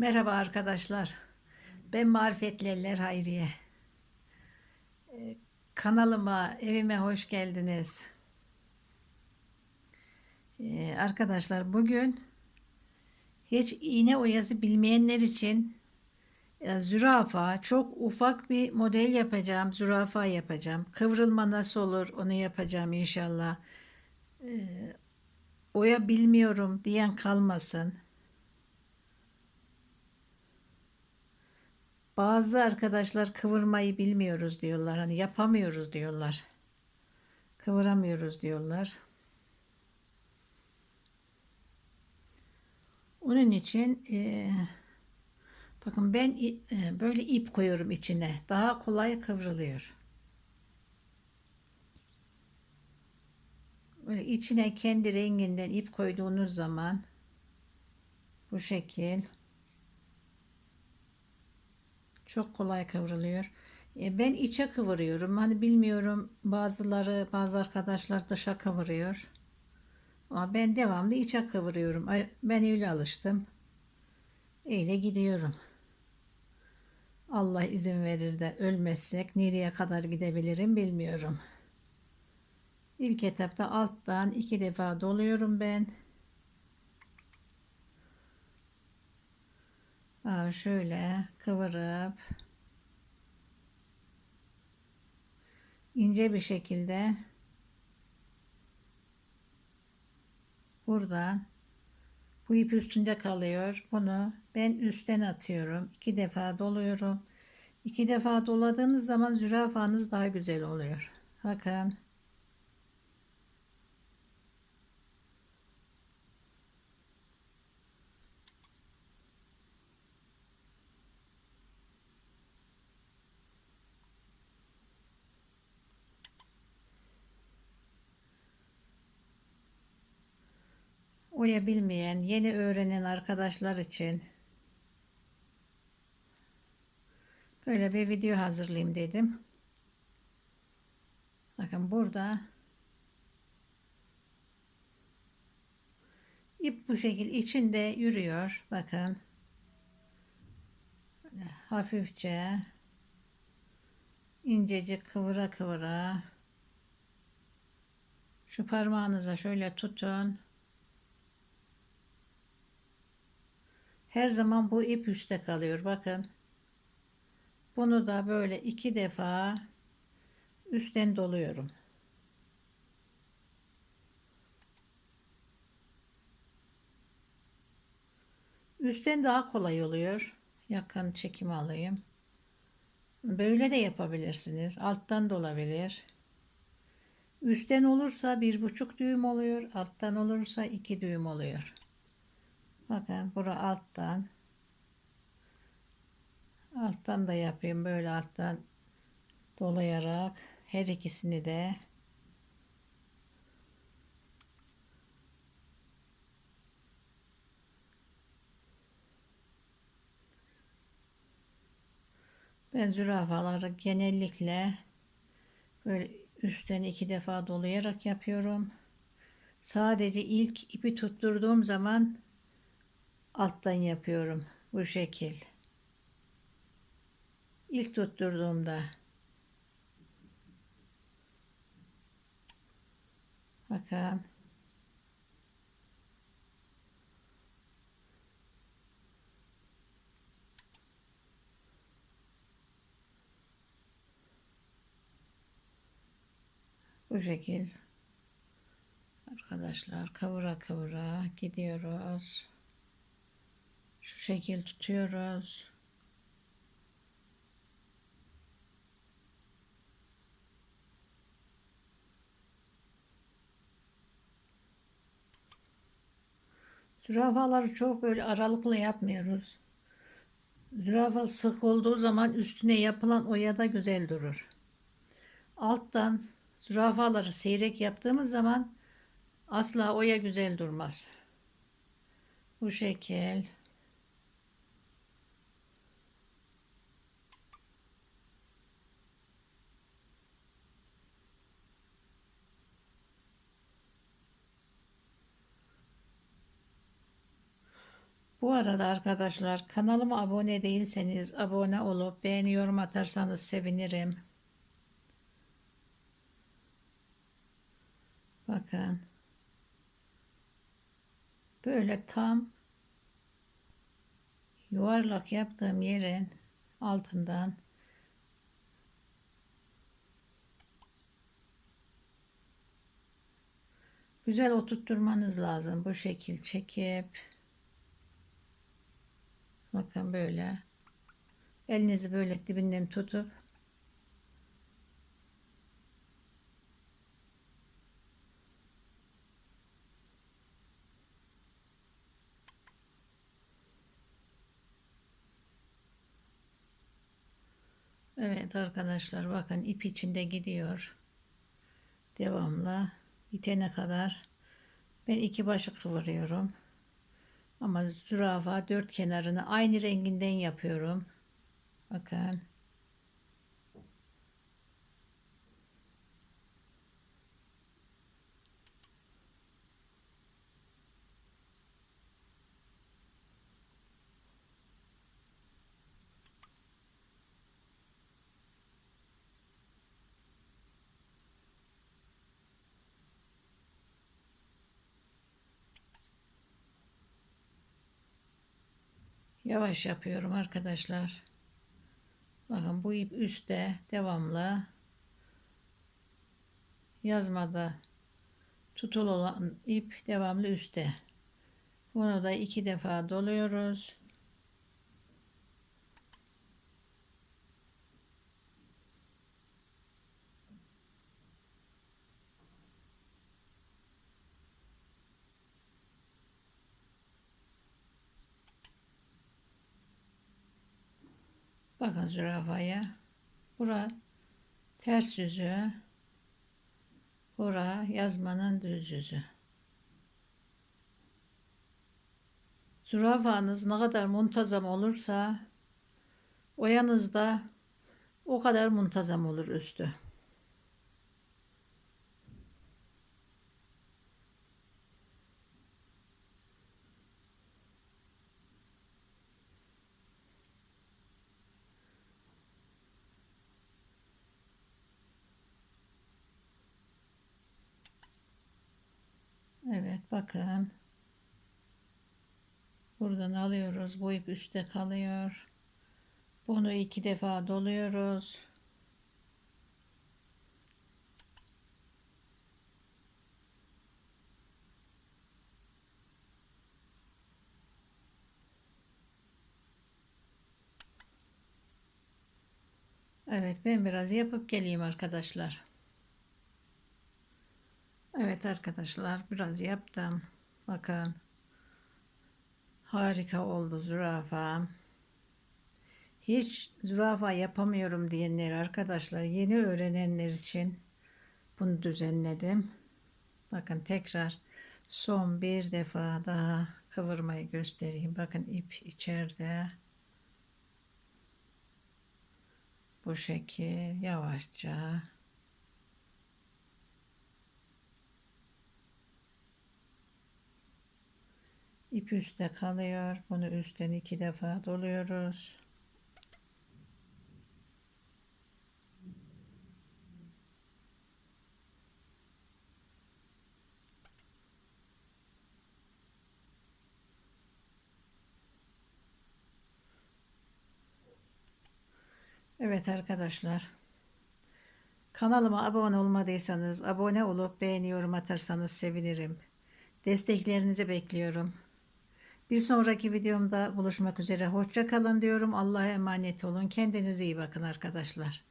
Merhaba arkadaşlar. Ben Marifetli Eller Hayriye. Ee, Kanalıma, evime hoş geldiniz. Ee, Arkadaşlar bugün hiç iğne oyası bilmeyenler için e, zürafa çok ufak bir model yapacağım. Zürafa yapacağım. Kıvrılma nasıl olur onu yapacağım inşallah. Ee, Oya bilmiyorum diyen kalmasın. Bazı arkadaşlar kıvırmayı bilmiyoruz diyorlar. Hani yapamıyoruz diyorlar. Kıvıramıyoruz diyorlar. Onun için e, bakın ben e, böyle ip koyuyorum içine. Daha kolay kıvrılıyor. Böyle içine kendi renginden ip koyduğunuz zaman bu şekil Çok kolay kıvrılıyor. E, ben içe kıvırıyorum. Hani bilmiyorum bazıları bazı arkadaşlar dışa kıvırıyor. Ama ben devamlı içe kıvırıyorum. Ben öyle alıştım. Öyle gidiyorum. Allah izin verir de ölmezsek nereye kadar gidebilirim bilmiyorum. İlk etapta alttan iki defa doluyorum ben. Şöyle kıvırıp ince bir şekilde buradan bu ip üstünde kalıyor. Bunu ben üstten atıyorum. iki defa doluyorum. İki defa doladığınız zaman zürafanız daha güzel oluyor. Bakın. Oya bilmeyen, yeni öğrenen arkadaşlar için böyle bir video hazırlayayım dedim. Bakın burada ip bu şekil içinde yürüyor. Bakın. Hafifçe incecik kıvıra kıvıra şu parmağınıza şöyle tutun. Her zaman bu ip üstte kalıyor. Bakın. Bunu da böyle iki defa üstten doluyorum. Üstten daha kolay oluyor. Yakın çekim alayım. Böyle de yapabilirsiniz. Alttan da olabilir. Üstten olursa bir buçuk düğüm oluyor. Alttan olursa iki düğüm oluyor. Bakın bura alttan. Alttan da yapayım böyle alttan dolayarak her ikisini de ben zürafaları genellikle böyle üstten iki defa dolayarak yapıyorum. Sadece ilk ipi tutturduğum zaman alttan yapıyorum bu şekil. İlk tutturduğumda bakın bu şekil arkadaşlar kavura kavura gidiyoruz. Şu şekil tutuyoruz. Zürafaları çok böyle aralıklı yapmıyoruz. Zürafa sık olduğu zaman üstüne yapılan oya da güzel durur. Alttan zürafaları seyrek yaptığımız zaman asla oya güzel durmaz. Bu şekil. Bu arada arkadaşlar kanalıma abone değilseniz abone olup beğeni yorum atarsanız sevinirim. Bakın. Böyle tam yuvarlak yaptığım yerin altından güzel oturtturmanız lazım. Bu şekil çekip bakın böyle elinizi böyle dibinden tutup Evet arkadaşlar bakın ip içinde gidiyor. Devamlı bitene kadar ben iki başı kıvırıyorum. Ama zürafa dört kenarını aynı renginden yapıyorum. Bakın. Yavaş yapıyorum arkadaşlar. Bakın bu ip üstte devamlı yazmada tutul olan ip devamlı üstte. Bunu da iki defa doluyoruz. Bakın zürafaya. Bura ters yüzü. Bura yazmanın düz yüzü. Zürafanız ne kadar muntazam olursa oyanızda o kadar muntazam olur üstü. Evet bakın. Buradan alıyoruz. Bu ip üstte kalıyor. Bunu iki defa doluyoruz. Evet ben biraz yapıp geleyim arkadaşlar. Evet arkadaşlar biraz yaptım. Bakın. Harika oldu zürafa. Hiç zürafa yapamıyorum diyenler arkadaşlar yeni öğrenenler için bunu düzenledim. Bakın tekrar son bir defa daha kıvırmayı göstereyim. Bakın ip içeride. Bu şekil yavaşça İp üstte kalıyor. Bunu üstten iki defa doluyoruz. Evet arkadaşlar. Kanalıma abone olmadıysanız abone olup beğeni yorum atarsanız sevinirim. Desteklerinizi bekliyorum. Bir sonraki videomda buluşmak üzere. Hoşça kalın diyorum. Allah'a emanet olun. Kendinize iyi bakın arkadaşlar.